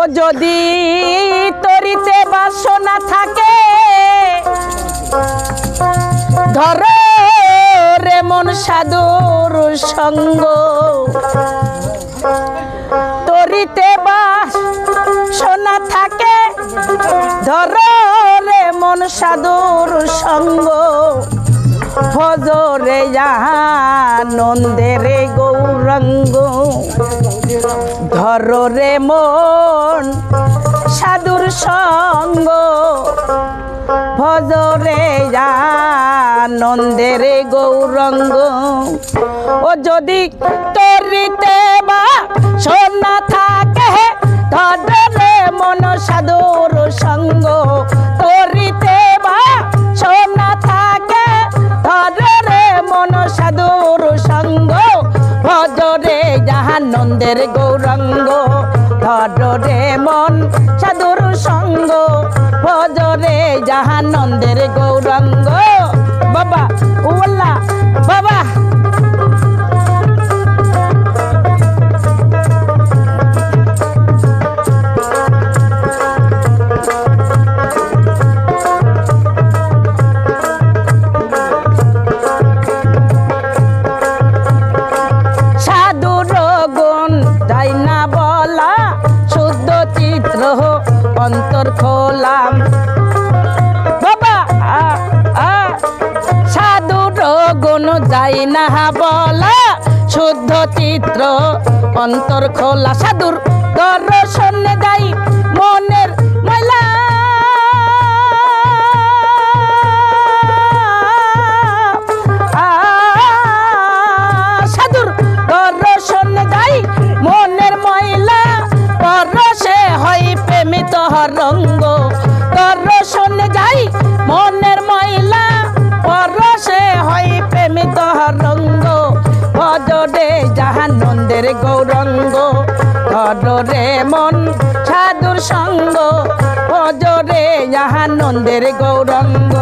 ও যদি তরিতে বাসনা থাকে, ধর রে মন সাধুর সঙ্গ। তরিতে বাসনা থাকে, ধর রে মন সাধুর সঙ্গ। ভজরে রে গৌরঙ্গ। ধর রে মন সাধুর সঙ্গ। ভজরে রে গৌরঙ্গ। ও যদি তরিতে বা সোনা থাকে, ধরে মন সাধুর জাহানন্দের গৌরঙ্গ ধরে মন সাধুর সঙ্গ ভজরে জাহানন্দের গৌরঙ্গ। বাবা উল্লা বাবা। অন্তর খোলা সাধুর দর্শন যাই মনের ময়লা। সাধুর দর্শন যাই মনের ময়লা। পরশে হই প্রেমিত রঙ্গ দর্শন যাই মনের ময়লা। পরশে হই প্রেমিত রঙ্গ ভজরে জাহানন্দের ধরে মন সাধুর সঙ্গ ভজরে জাহানন্দের গৌরঙ্গ।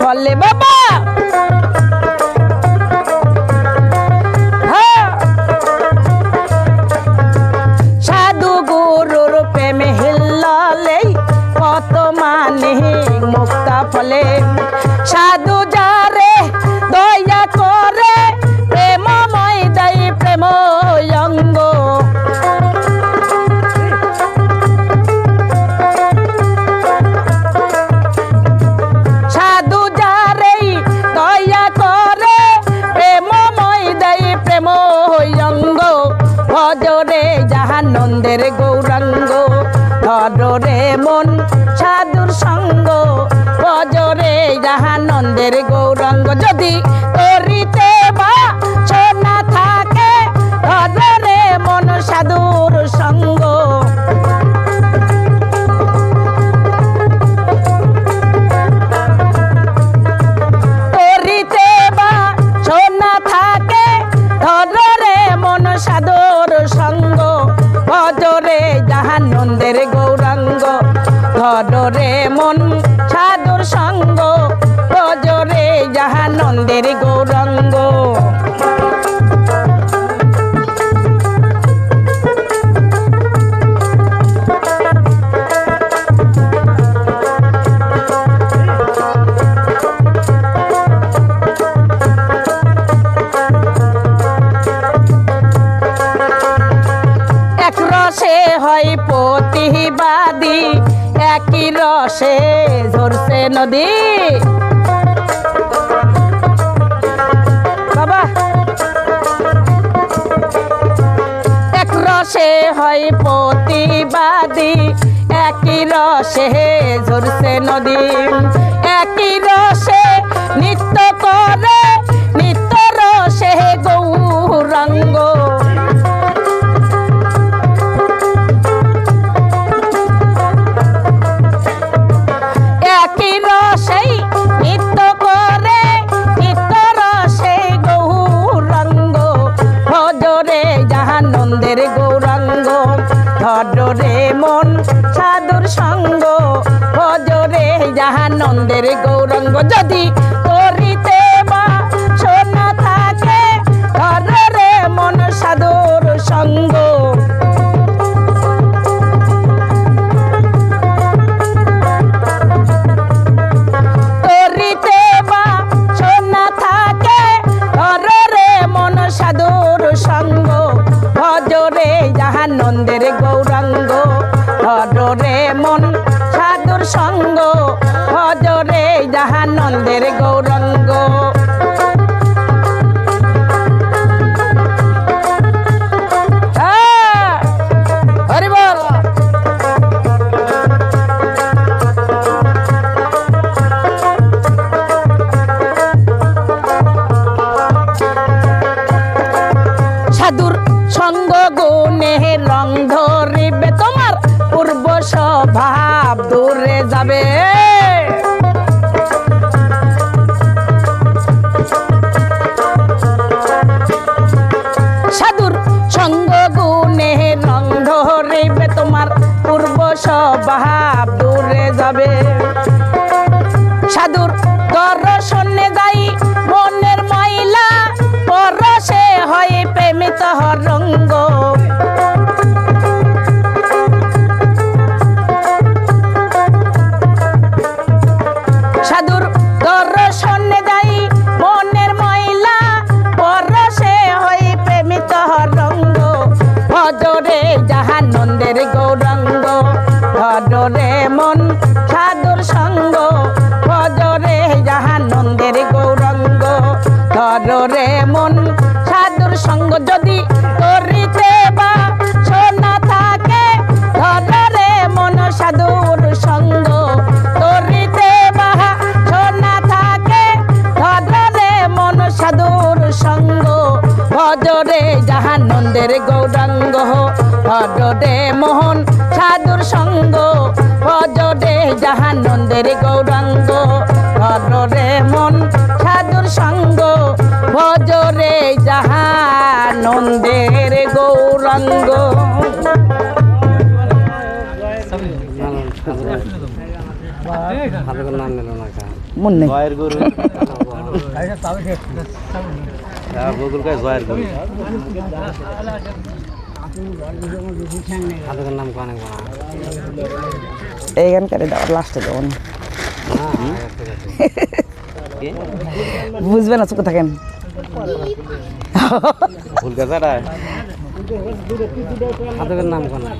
ফলে বাবা। ধরে মন সাদর সঙ্গ ভজরে জাহানন্দের গৌরাঙ্গ। হয় প্রতিবাদী রসে ঝরছে নদী। বাবা হয় প্রতিবাদী, একই রসে ঝরছে নদী। একই রসে নিত্য করে, নিত্য রসে গৌরাঙ্গ মন সাধুর সঙ্গ। হজরে জাহানন্দের গৌরঙ্গ যদি করিতে বা, সোনা থাকে ধরে মন সাধুর সঙ্গ। সাধুর সঙ্গ। ভজরে জাহানন্দের গৌরাঙ্গ জাহানন্দের গৌরাঙ্গ। হ্যাঁ, সাধুর সঙ্গ গুণে রং ধরিবে তোমার পূর্ব স্বভাব দূরে যাবে। মোহন সাধুর সঙ্গ। ভজরে জাহানন্দের গৌরাঙ্গ। ভজরে মন সাধুর সঙ্গ। ভজরে জাহানন্দের গৌরাঙ্গ। মনে জয়ের গরু। হ্যাঁ বকুল কয় জয়ের গরু। এইখানকার দেওয়ার লাস্টে দেবো না। কি বুঝবে না চোখে থাকেন। নাম কোনা?